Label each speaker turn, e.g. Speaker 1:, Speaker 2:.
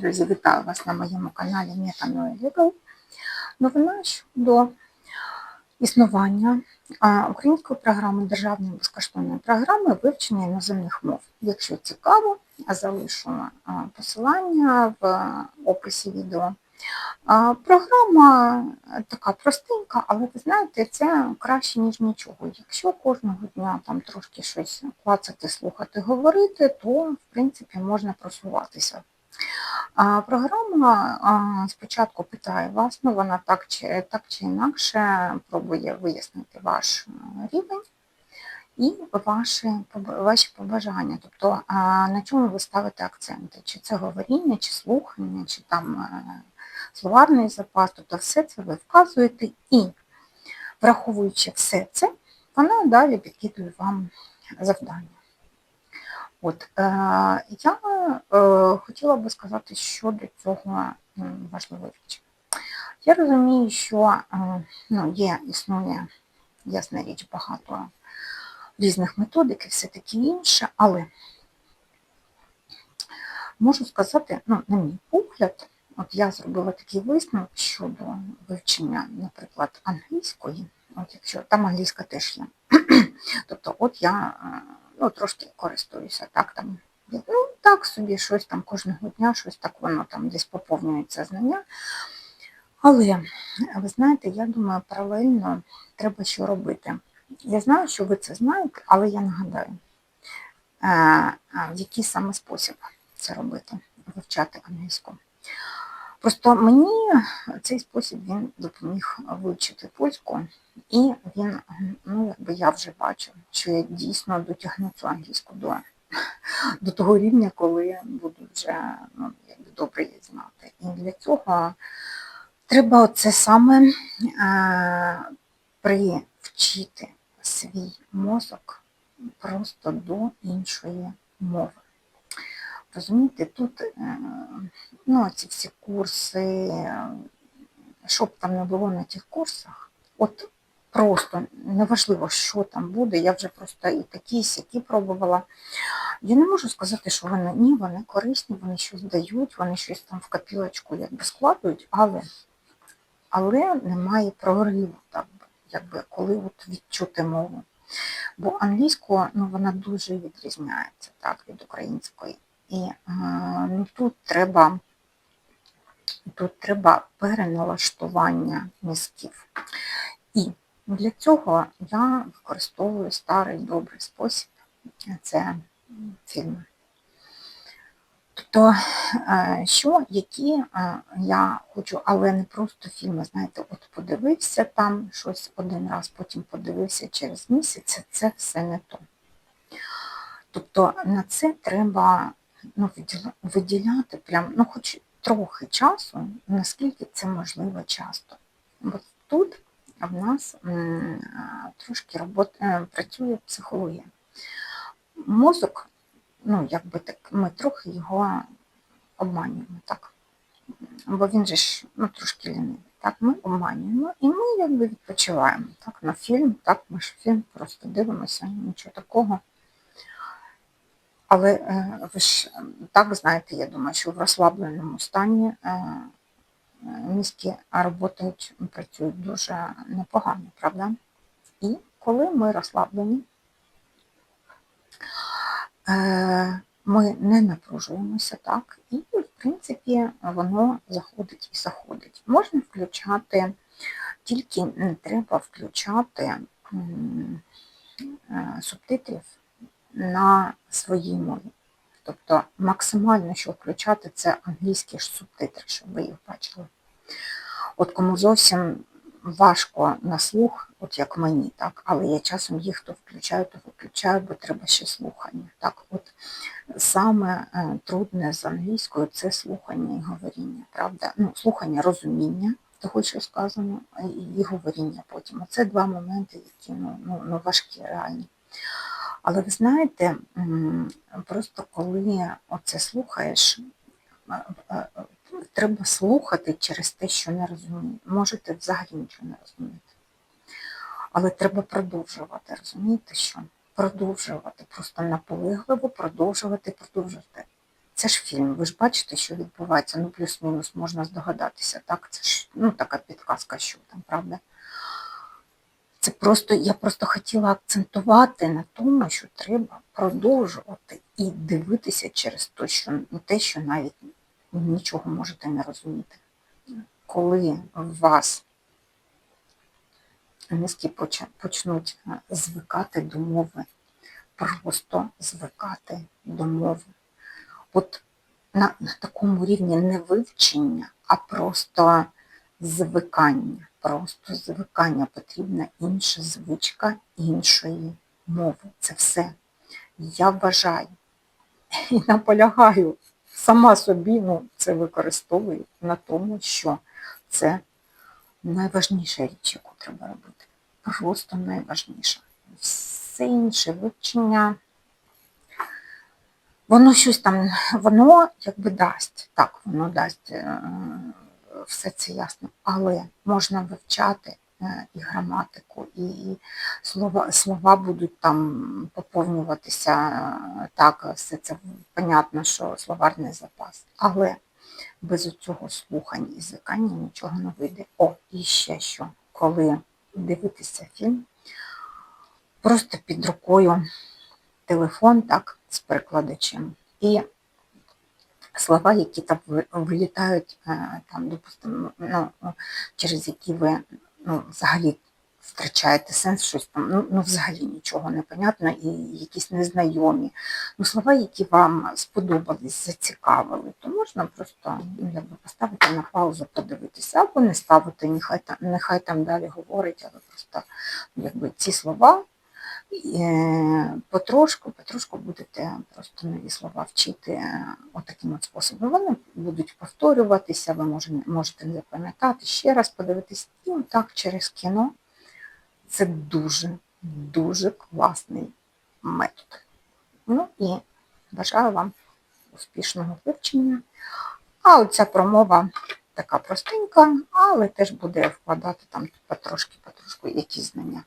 Speaker 1: Друзі, вітаю вас на моєму каналі Metanoe Legal. Новина щодо існування української програми, державної безкоштовної програми вивчення іноземних мов. Якщо цікаво, залишу посилання в описі відео. Програма така простенька, але ви знаєте, це краще, ніж нічого. Якщо кожного дня там трошки щось клацати, слухати, говорити, то в принципі можна просуватися. Програма спочатку питає вас, ну вона так чи, так чи інакше пробує вияснити ваш е, рівень і ваші, ваші побажання. Тобто на чому ви ставите акценти? Чи це говоріння, чи слухання, чи там е, словарний запас, тобто все це ви вказуєте і, враховуючи все це, вона далі підкидує вам завдання. От, е, я е, хотіла би сказати щодо цього м, важливої речі. Я розумію, що е, ну, є, існує, ясна річ, багато різних методик і все таке інше, але можу сказати, ну, на мій погляд, от я зробила такий висновок щодо вивчення, наприклад, англійської, от якщо там англійська теж є. тобто, от я е, ну, трошки користуюся, так там. Ну, так собі щось там кожного дня, щось так воно там десь поповнюється знання. Але, ви знаєте, я думаю, паралельно треба що робити. Я знаю, що ви це знаєте, але я нагадаю, е, е, в який саме спосіб це робити, вивчати англійську. Просто мені цей спосіб він допоміг вивчити польську, і він, ну, якби я вже бачу, я дійсно дотягну цю англійську до, до того рівня, коли буду вже ну, якби добре її знати. І для цього треба це саме е, привчити свій мозок просто до іншої мови. Розумієте, тут е, ну, ці всі курси, е, що б там не було на тих курсах, от просто неважливо, що там буде, я вже просто і такі, і сякі пробувала. Я не можу сказати, що вони ні, вони корисні, вони щось дають, вони щось там в копілочку якби складують, але, але немає прориву, так якби, коли от відчути мову. Бо англійська ну, вона дуже відрізняється так, від української. І ну, тут треба тут треба переналаштування мізків. І для цього я використовую старий добрий спосіб це фільми. Тобто, е, що, які е, я хочу, але не просто фільми, знаєте, от подивився там щось один раз, потім подивився через місяць, це все не то. Тобто на це треба ну, виділяти прям, ну, хоч трохи часу, наскільки це можливо часто. Бо тут в нас трошки робот, е, працює психологія. Мозок, ну, якби так, ми трохи його обманюємо, так. Бо він же ж ну, трошки лінивий. Так, ми обманюємо і ми якби відпочиваємо. Так, на фільм, так, ми ж фільм просто дивимося, нічого такого. Але е, ви ж е, так знаєте, я думаю, що в розслабленому стані е, мізки працюють, працюють дуже непогано, правда? І коли ми розслаблені, ми не напружуємося так, і, в принципі, воно заходить і заходить. Можна включати, тільки не треба включати субтитрів на своїй мові. Тобто максимально, що включати, це англійські ж субтитри, щоб ви їх бачили. От кому зовсім важко на слух, от як мені, так, але я часом їх то включаю, то виключаю, бо треба ще слухання. Так, от саме е, трудне з англійською це слухання і говоріння, правда? Ну, слухання розуміння того, що сказано, і говоріння потім. Оце два моменти, які ну, ну, ну важкі реальні. Але ви знаєте, просто коли оце слухаєш, е, е, е, треба слухати через те, що не розумієте. Можете взагалі нічого не розуміти. Але треба продовжувати, розумієте, що? Продовжувати, просто наполегливо продовжувати, продовжувати. Це це ж фільм, ви ж бачите, що відбувається, ну плюс-мінус можна здогадатися, так? Це ж ну, така підказка, що там, правда? Це просто, я просто хотіла акцентувати на тому, що треба продовжувати і дивитися через те, що, ну, те, що навіть нічого можете не розуміти. Коли в вас поч- почнуть е, звикати до мови, просто звикати до мови. От на, на такому рівні не вивчення, а просто звикання. Просто звикання потрібна інша звичка іншої мови. Це все. Я вважаю і наполягаю сама собі, ну, це використовую на тому, що це найважніша річ, яку треба робити. Просто найважніша. Все інше вивчення, воно щось там, воно якби дасть. Так, воно дасть е, все це ясно. Але можна вивчати е, і граматику, і слова, слова будуть там поповнюватися. е, Так, все це понятно, що словарний запас. Але без цього слухання і звикання нічого не вийде. О, і ще що, коли дивитися фільм, просто під рукою телефон так, з перекладачем. І слова, які там ви- вилітають, е, там, допустимо, ну, через які ви ну, взагалі втрачаєте сенс, щось там, ну, ну взагалі нічого не понятно, і якісь незнайомі. Ну, слова, які вам сподобались, зацікавили, то можна просто ну, якби поставити на паузу, подивитися, або не ставити, нехай там, нехай там далі говорить, але просто ну, якби ці слова потрошку, потрошку будете просто нові слова вчити е, отаким от способом. Вони будуть повторюватися, ви можете, можете не запам'ятати, ще раз подивитись. І отак через кіно це дуже, дуже класний метод. Ну і бажаю вам успішного вивчення. А оця промова така простенька, але теж буде вкладати там потрошки-потрошку якісь знання.